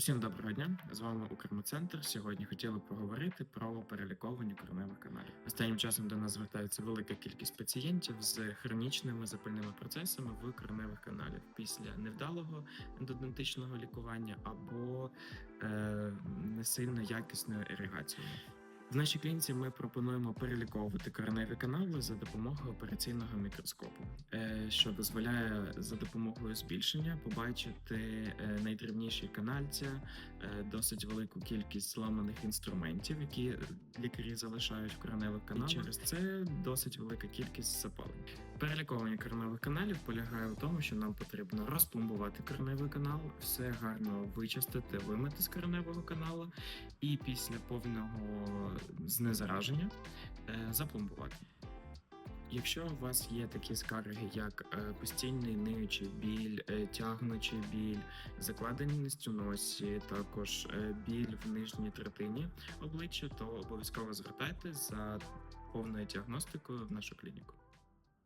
Усім доброго дня! З вами Укрмоцентр. Сьогодні хотіли поговорити про переліковані кореневих каналів. Останнім часом до нас звертається велика кількість пацієнтів з хронічними запальними процесами в кореневих каналів після невдалого ендодонтичного лікування або е, не сильно якісною іригацією. В нашій клініці ми пропонуємо переліковувати кореневі канали за допомогою операційного мікроскопу, е, що дозволяє за допомогою збільшення побачити е, найдрібніші канальця, е, досить велику кількість зламаних інструментів, які лікарі залишають в кореневих каналах. І через це досить велика кількість запалень. Переліковування кореневих каналів полягає в тому, що нам потрібно розпломбувати кореневий канал, все гарно вичистити, вимити з кореневого каналу, і після повного знезараження е, запломбувати. Якщо у вас є такі скарги, як е, постійний ниючий біль, е, тягнучий біль, закладеність у носі, також біль в нижній третині обличчя, то обов'язково звертайтеся за повною діагностикою в нашу клініку.